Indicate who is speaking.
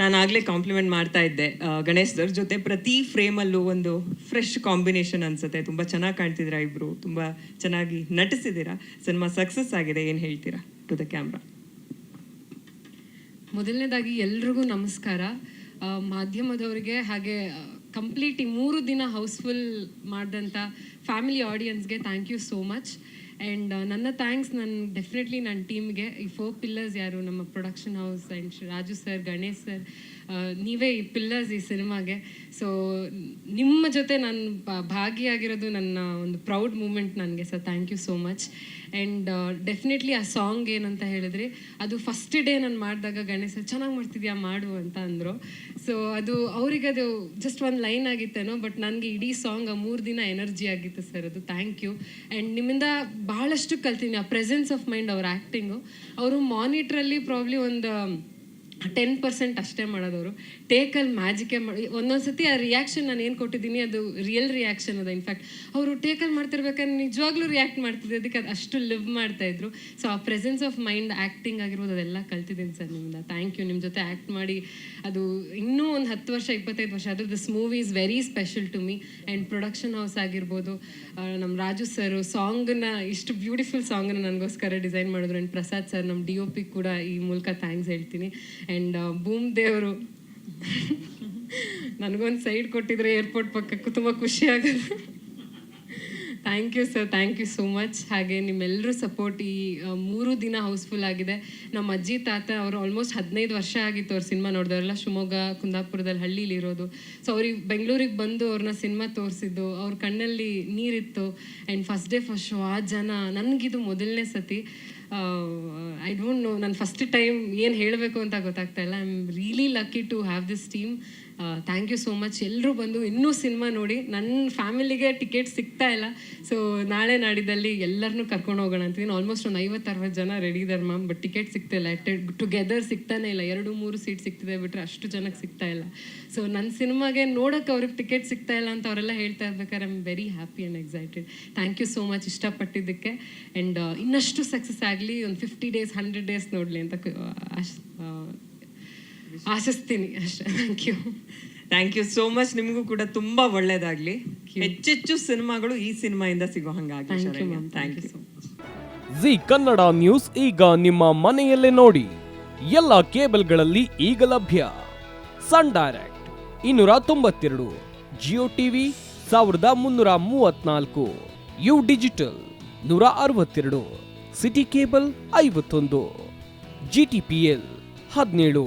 Speaker 1: ನಾನು ಆಗಲೇ ಕಾಂಪ್ಲಿಮೆಂಟ್ ಮಾಡ್ತಾ ಇದ್ದೆ ಗಣೇಶ್ ಸರ್ ಜೊತೆ ಪ್ರತಿ ಫ್ರೇಮಲ್ಲೂ ಒಂದು ಫ್ರೆಶ್ ಕಾಂಬಿನೇಷನ್ ಅನ್ಸುತ್ತೆ. ತುಂಬ ಚೆನ್ನಾಗಿ ಕಾಣ್ತಿದ್ದೀರಾ ಇಬ್ರು? ತುಂಬ ಚೆನ್ನಾಗಿ ನಟಿಸಿದ್ದೀರಾ? ಸಿನಿಮಾ ಸಕ್ಸಸ್ ಆಗಿದೆ, ಏನು ಹೇಳ್ತೀರಾ ಟು ದ ಕ್ಯಾಮ್ರಾ
Speaker 2: ಮೊದಲನೇದಾಗಿ ಎಲ್ರಿಗೂ ನಮಸ್ಕಾರ. ಮಾಧ್ಯಮದವರಿಗೆ ಹಾಗೆ ಕಂಪ್ಲೀಟ್ ಈ ಮೂರು ದಿನ ಹೌಸ್ಫುಲ್ ಮಾಡಿದಂಥ family ಆಡಿಯನ್ಸ್ಗೆ thank you so much and ನನ್ನ ಥ್ಯಾಂಕ್ಸ್ ನನ್ನ ಡೆಫಿನೆಟ್ಲಿ ನನ್ನ ಟೀಮ್ಗೆ ಈ ಫೋರ್ ಪಿಲ್ಲರ್ಸ್ ಯಾರು ನಮ್ಮ production house and Raju sir Ganesh sir ನೀವೇ ಈ ಪಿಲ್ಲರ್ಸ್ ಈ ಸಿನಿಮಾಗೆ ಸೊ ನಿಮ್ಮ ಜೊತೆ ನಾನು ಭಾಗಿಯಾಗಿರೋದು ನನ್ನ ಒಂದು ಪ್ರೌಡ್ ಮೂಮೆಂಟ್ ನನಗೆ. Sir thank you so much and definitely ಆ ಸಾಂಗ್ ಏನಂತ ಹೇಳಿದ್ರೆ, ಅದು ಫಸ್ಟ್ ಡೇ ನಾನು ಮಾಡಿದಾಗ, ಗಣೇಶ, ಚೆನ್ನಾಗಿ ಮಾಡ್ತಿದ್ಯಾ? ಮಾಡು ಅಂತ ಅಂದರು. ಸೊ ಅದು ಅವ್ರಿಗೆ ಅದು ಜಸ್ಟ್ ಒಂದು ಲೈನ್ ಆಗಿತ್ತೇನೋ ಬಟ್ ನನಗೆ ಇಡೀ ಸಾಂಗ್ ಆ ಮೂರು ದಿನ ಎನರ್ಜಿ ಆಗಿತ್ತು ಸರ್ ಅದು. ಥ್ಯಾಂಕ್ ಯು ಆ್ಯಂಡ್ ನಿಮ್ಮಿಂದ ಭಾಳಷ್ಟು ಕಲ್ತೀನಿ, ಆ ಪ್ರೆಸೆನ್ಸ್ ಆಫ್ ಮೈಂಡ್ ಅವ್ರ ಆ್ಯಕ್ಟಿಂಗು ಅವರು ಮಾನಿಟ್ರಲ್ಲಿ ಪ್ರಾಬ್ಲಿ ಒಂದು ಟೆನ್ ಪರ್ಸೆಂಟ್ ಅಷ್ಟೇ ಮಾಡೋದವರು. ಟೇಕಲ್ಲಿ ಮ್ಯಾಜಿಕೇ ಮಾಡಿ ಒಂದೊಂದು ಸತಿ ಆ ರಿಯಾಕ್ಷನ್ ನಾನು ಏನು ಕೊಟ್ಟಿದ್ದೀನಿ, ಅದು ರಿಯಲ್ ರಿಯಾಕ್ಷನ್ ಅದ. ಇನ್ಫ್ಯಾಕ್ಟ್ ಅವರು ಟೇಕಲ್ಲಿ ಮಾಡ್ತಿರ್ಬೇಕಾದ್ರೆ ನಿಜವಾಗ್ಲೂ ರಿಯಾಕ್ಟ್ ಮಾಡ್ತಿದ್ದೆ. ಅದಕ್ಕೆ ಅದು ಅಷ್ಟು ಲಿವ್ ಮಾಡ್ತಾ ಇದ್ರು. ಸೊ ಆ ಪ್ರೆಸೆನ್ಸ್ ಆಫ್ ಮೈಂಡ್ ಆ್ಯಕ್ಟಿಂಗ್ ಆಗಿರ್ಬೋದು, ಅದೆಲ್ಲ ಕಲ್ತಿದ್ದೀನಿ ಸರ್ ನಿಮ್ಮಿಂದ. ಥ್ಯಾಂಕ್ ಯು ನಿಮ್ಮ ಜೊತೆ ಆ್ಯಕ್ಟ್ ಮಾಡಿ, ಅದು ಇನ್ನೂ ಒಂದು ಹತ್ತು ವರ್ಷ, ಇಪ್ಪತ್ತೈದು ವರ್ಷ ಆದರೆ this movie is very special to me and production house ಆಗಿರ್ಬೋದು ನಮ್ಮ ರಾಜು ಸರ್ ಸಾಂಗನ್ನ ಇಷ್ಟು ಬ್ಯೂಟಿಫುಲ್ ಸಾಂಗನ್ನ ನನಗೋಸ್ಕರ ಡಿಸೈನ್ ಮಾಡಿದ್ರು. ಆ್ಯಂಡ್ ಪ್ರಸಾದ್ ಸರ್ ನಮ್ಮ ಡಿ ಒ ಪಿ ಕೂಡ ಈ ಮೂಲಕ ಥ್ಯಾಂಕ್ಸ್ ಹೇಳ್ತೀನಿ. ಆ್ಯಂಡ್ ಭೂಮ್ ದೇವರು ನನಗೊಂದು ಸೈಡ್ ಕೊಟ್ಟಿದ್ರೆ ಏರ್ಪೋರ್ಟ್ ಪಕ್ಕಕ್ಕೂ ತುಂಬ ಖುಷಿ thank you sir thank you so much ಹಾಗೆ ನಿಮ್ಮೆಲ್ಲರೂ ಸಪೋರ್ಟ್ ಈ ಮೂರು ದಿನ ಹೌಸ್ಫುಲ್ ಆಗಿದೆ. ನಮ್ಮ ಅಜ್ಜಿ, ತಾತ ಅವರು ಆಲ್ಮೋಸ್ಟ್ ಹದಿನೈದು ವರ್ಷ ಆಗಿತ್ತು ಅವ್ರ ಸಿನಿಮಾ ನೋಡಿದವರೆಲ್ಲ. ಶಿವಮೊಗ್ಗ, ಕುಂದಾಪುರದಲ್ಲಿ ಹಳ್ಳಿಲಿ ಇರೋದು. ಸೊ ಅವ್ರಿಗೆ ಬೆಂಗಳೂರಿಗೆ ಬಂದು ಅವ್ರನ್ನ ಸಿನಿಮಾ ತೋರಿಸಿದ್ದು. ಅವ್ರ ಕಣ್ಣಲ್ಲಿ ನೀರಿತ್ತು. And first day first show ಆ ಜನ ನನಗಿದು ಮೊದಲನೇ ಸತಿ. ಐ ಡೋಂಟ್ ನೋ ನಾನು ಫಸ್ಟ್ ಟೈಮ್ ಏನು ಹೇಳಬೇಕು ಅಂತ ಗೊತ್ತಾಗ್ತಾ ಇಲ್ಲ. I am really lucky to have this team thank you so much ಎಲ್ಲರೂ ಬಂದು ಇನ್ನೂ ಸಿನಿಮಾ ನೋಡಿ. ನನ್ನ ಫ್ಯಾಮಿಲಿಗೆ ಟಿಕೆಟ್ ಸಿಗ್ತಾ ಇಲ್ಲ. ಸೊ ನಾಳೆ ನಾಡಿದ್ದಲ್ಲಿ ಎಲ್ಲರನ್ನೂ ಕರ್ಕೊಂಡು ಹೋಗೋಣ ಅಂತೀನಿ ಆಲ್ಮೋಸ್ಟ್ ಒಂದು ಐವತ್ತು ಜನ ರೆಡಿ ಇದ್ದಾರೆ ಮ್ಯಾಮ್ ಬಟ್ ಟಿಕೆಟ್ ಸಿಗ್ತಾ ಇಲ್ಲ. ಟುಗೆದರ್ ಸಿಗ್ತಾನೆ ಇಲ್ಲ. ಎರಡು, ಮೂರು ಸೀಟ್ ಸಿಗ್ತಿದೆ ಬಿಟ್ಟರೆ ಅಷ್ಟು ಜನಕ್ಕೆ ಸಿಗ್ತಾ ಇಲ್ಲ. ಸೊ ನನ್ನ ಸಿನಿಮಾಗೆ ನೋಡೋಕೆ ಅವ್ರಿಗೆ ಟಿಕೆಟ್ ಸಿಗ್ತಾ ಇಲ್ಲ ಅಂತ ಅವರೆಲ್ಲ ಹೇಳ್ತಾ ಇರ್ಬೇಕಾದ್ರೆ I am very happy and excited thank you so much ಇಷ್ಟಪಟ್ಟಿದ್ದಕ್ಕೆ and ಇನ್ನಷ್ಟು ಸಕ್ಸಸ್ ಆಗಲಿ ಒಂದು ಫಿಫ್ಟಿ ಡೇಸ್ ಹಂಡ್ರೆಡ್ ಡೇಸ್ ನೋಡಲಿ ಅಂತ ಆಶಿಸ್ತೀನಿ. ಅಷ್ಟೇ thank you
Speaker 1: thank you so much ನಿಮಗೂ ಕೂಡ ತುಂಬಾ ಒಳ್ಳೇದಾಗ್ಲಿ. ಹೆಚ್ಚೆಚ್ಚು ಸಿನಿಮಾಗಳು ಈ ಸಿನಿಮಾಯಿಂದ ಸಿಗೋ ಹಂಗಾಗಿ
Speaker 2: thank you.
Speaker 3: Zee Kannada news ಈಗ ನಿಮ್ಮ ಮನೆಯಲ್ಲೇ ನೋಡಿ. ಎಲ್ಲ ಕೇಬಲ್ಗಳಲ್ಲಿ ಈಗ ಲಭ್ಯ. ಸನ್ ಡೈರೆಕ್ಟ್ ಇನ್ನೂರ ತೊಂಬತ್ತೆರಡು ಜಿಯೋ ಟಿವಿ ಸಾವಿರದ ಮುನ್ನೂರ ಮೂವತ್ನಾಲ್ಕು ಯು ಡಿಜಿಟಲ್ ನೂರ ಅರವತ್ತೆರಡು ಸಿಟಿ ಕೇಬಲ್ ಐವತ್ತೊಂದು ಜಿ ಟಿ ಪಿ ಎಲ್ ಹದಿನೇಳು.